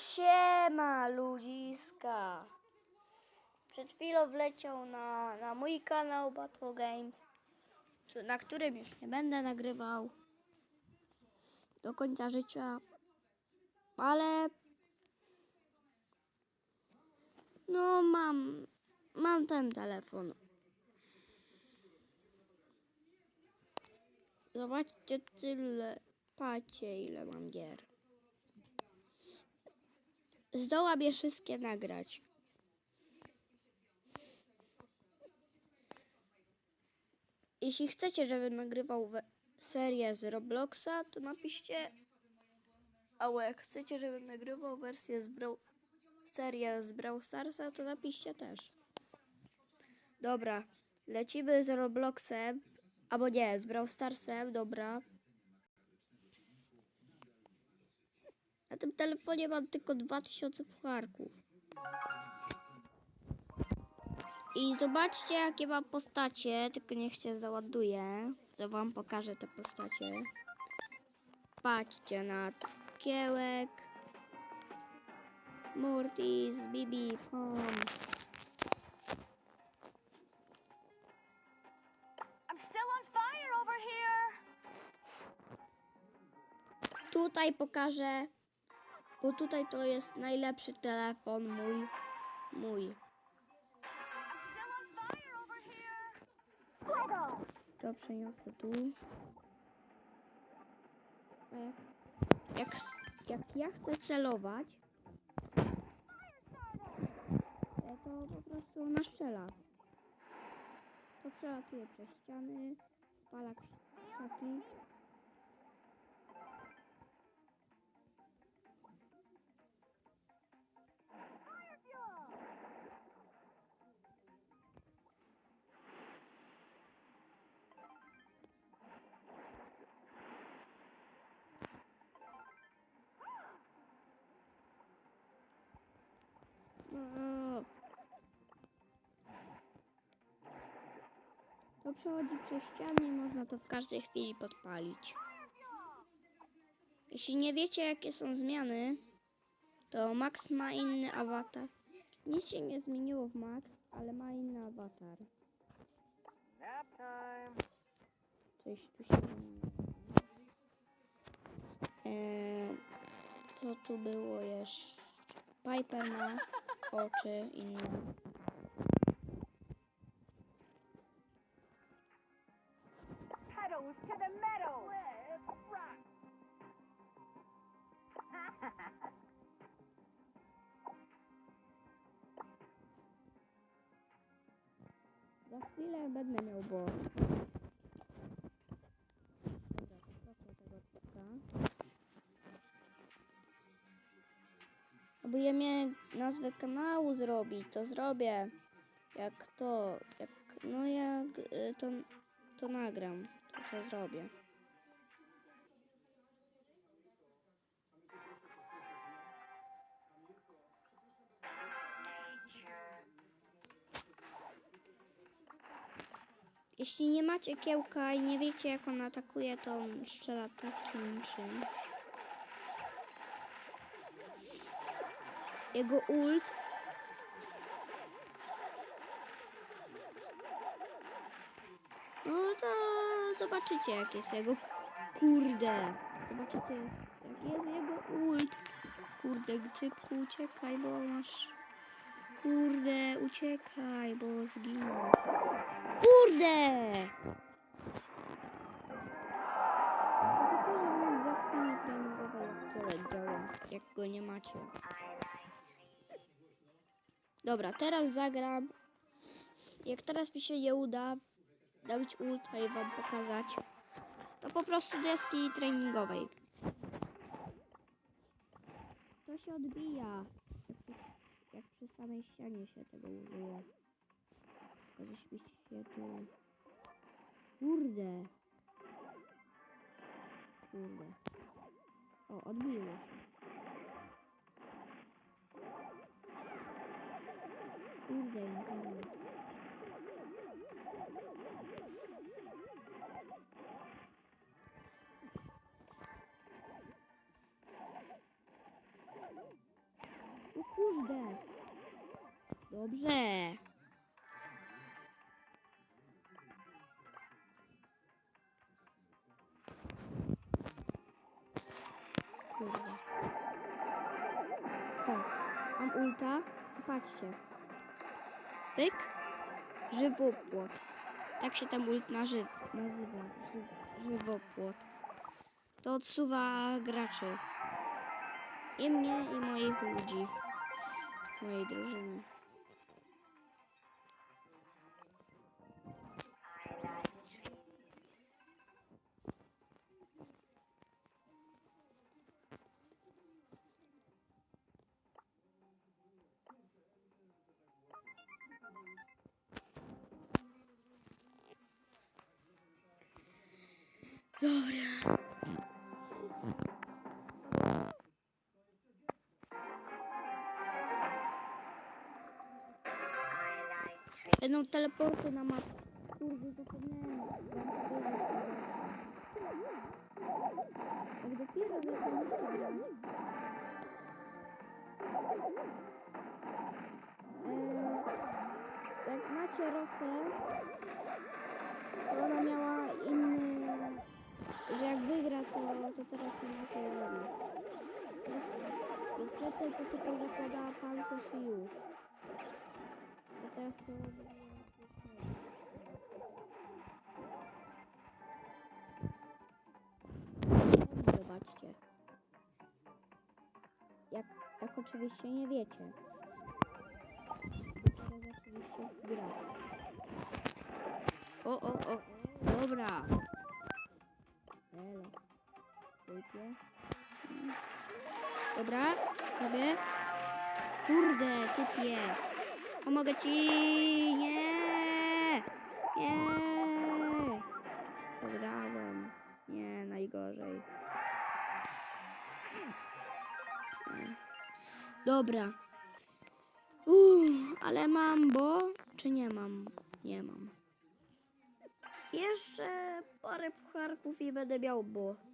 Siema ludziska. Przed chwilą wleciał na, na mój kanał Battle Games, na którym już nie będę nagrywał do końca życia. Ale no mam mam ten telefon. Zobaczcie tyle, patrzcie ile mam gier. Zdołam je wszystkie nagrać. Jeśli chcecie, żebym nagrywał serię z Robloxa, to napiszcie. A jak chcecie, żebym nagrywał wersję z Brawl... serię z Brawl Starsa, to napiszcie też. Dobra, lecimy z Robloxem. Albo nie, z Brawl Starsem, dobra. Na tym telefonie mam tylko 2000 pucharków. I zobaczcie, jakie mam postacie, tylko niech się załaduje. To wam pokażę te postacie. Patrzcie na to. Kiełek. Mortis, Bibi, Pom. I'm still on fire over here. Tutaj pokażę, bo tutaj to jest najlepszy telefon mój. Mój. To przeniosę tu. Jak, jak, ja chcę celować, to po prostu ona strzela. To przelatuje przez ściany, spala krzaki. To przechodzi przez ściany i można to w każdej chwili podpalić. Jeśli nie wiecie, jakie są zmiany, to Max ma inny awatar. Nic się nie zmieniło w Max, ale ma inny awatar. Coś tu się. Eee, co tu było jeszcze? Piper ma oczy inne. Chwilę będę miał bo. Dobra, poproszę tego typka. Aby ja miałem nazwę kanału zrobić, to zrobię. Jak to, jak, no jak y, to, to nagram, to to zrobię. Jeśli nie macie kiełka i nie wiecie jak on atakuje, to on strzela takim czymś. Jego ult No to zobaczycie jak jest jego kurde. Zobaczycie jak jest jego ult. Kurde, gcyku, uciekaj, bo masz... Kurde, uciekaj, bo zginął. Kurde! Jak go nie macie. Dobra, teraz zagram. Jak teraz mi się nie uda dawać ultra i wam pokazać, to po prostu deski treningowej. To się odbija, jak przy, samej ścianie się tego użyje. Tylko się tu... Kurde. Kurde. O, odbiło się. Dobrze. Kurde. O, mam ulta. Patrzcie. Pyk. Żywopłot. Tak się tam ult naży nazywa. Ży żywopłot. To odsuwa graczy. I mnie, i moich ludzi. Mojej drużyny. Dobra. Będą teleporty na mapę. Kurde, zapomniałem. Jak dopiero e, jak macie Rosę, to ona miała wygra, to, to teraz nie ma się robić. Bo przedtem to tylko zakładała pancerz i już. A teraz to robi... Zobaczcie. Jak, jak oczywiście nie wiecie. Teraz oczywiście gra. O, o, o. Dobra, robię. Kurde, typie. Pomogę ci. Nie. Nie. Przegrałem. Nie, najgorzej. Dobra. Ale mam bo? Czy nie mam? Nie mam. Jeszcze parę pucharków i będę miał bo.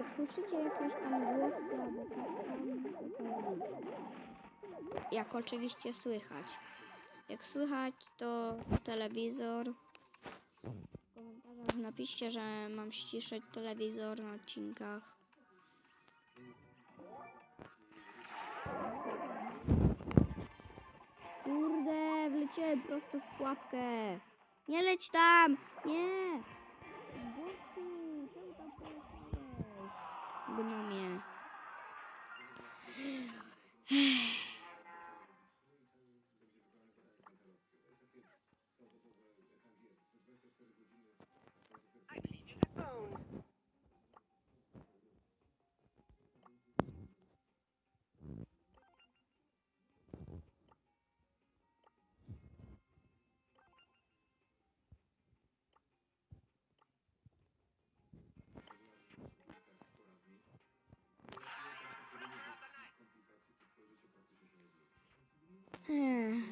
Jak słyszycie jakieś tam głosy albo coś tam, to. Jak oczywiście słychać. Jak słychać, to telewizor. W komentarzach napiszcie, że mam ściszyć telewizor na odcinkach. Wleciałem prosto w pułapkę. Nie leć tam! Nie! Gościu, czemu tam poleciałeś? Gnomie.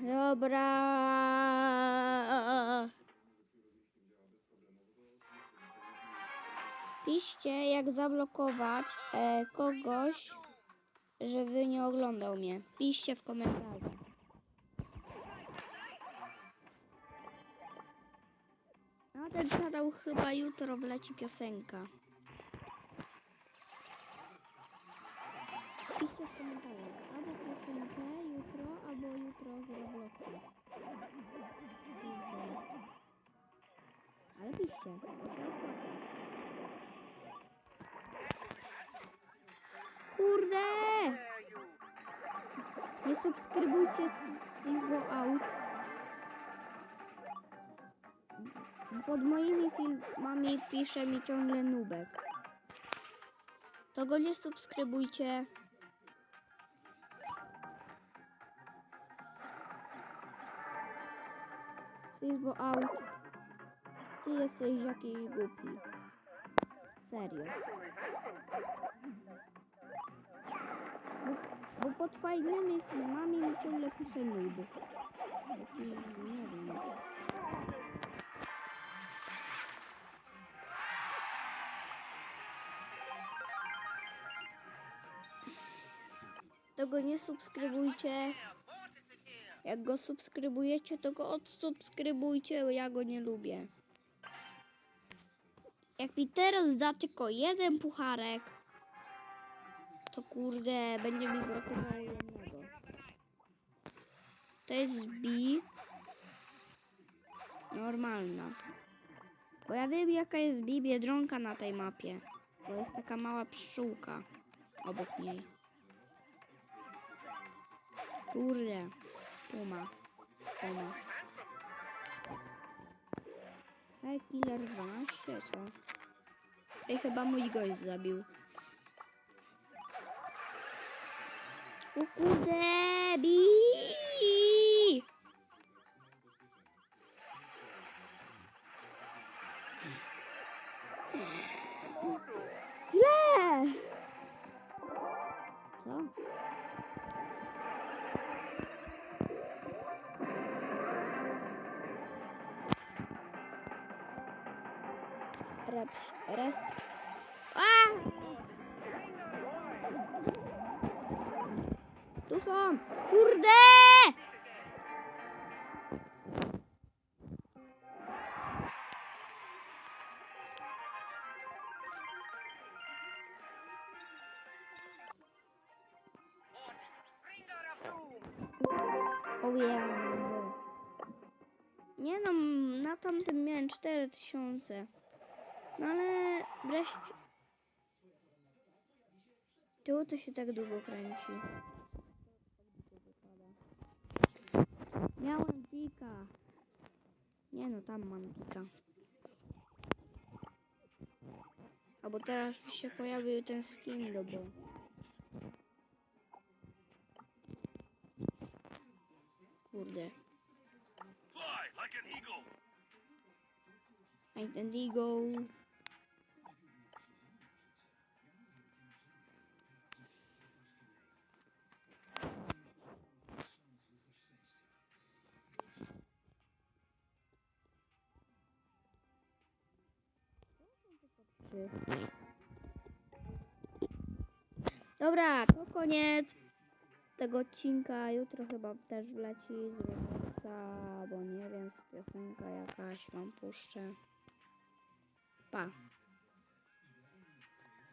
Dobra. Piszcie, jak zablokować e, kogoś, żeby nie oglądał mnie. Piszcie w komentarzach. Na ten kanał chyba jutro wleci piosenka. Subskrybujcie Sizbo Out. Pod moimi filmami pisze mi ciągle nubek. To go nie subskrybujcie. Sizbo Out. Ty jesteś jakiś głupi. Serio. Bo pod fajnymi filmami mi ciągle pisze. Taki, nie wiem. To go nie subskrybujcie. Jak go subskrybujecie, to go odsubskrybujcie, bo ja go nie lubię. Jak mi teraz da tylko jeden pucharek, to kurde, będzie mi brakowało jednego. To jest B. Normalna. Bo ja wiem jaka jest B Biedronka na tej mapie. Bo jest taka mała pszczółka obok niej. Kurde. Puma. Puma. Hej, killer 12, co? Ej, chyba mój gość zabił. O kurde, bi! Źle! Co? Reps, res... są! Kurde! O yeah. Nie no, na tamtym miałem 4000. No ale wreszcie... Czemu to się tak długo kręci? Miałem tika. Nie no, tam mam tika. Albo teraz mi się pojawił ten skin do bo. Kurde. Fly like an eagle. Like an eagle. Dobra, to koniec tego odcinka. Jutro chyba też wleci z Robloxa, bo nie wiem, z piosenka jakaś wam puszczę. Pa.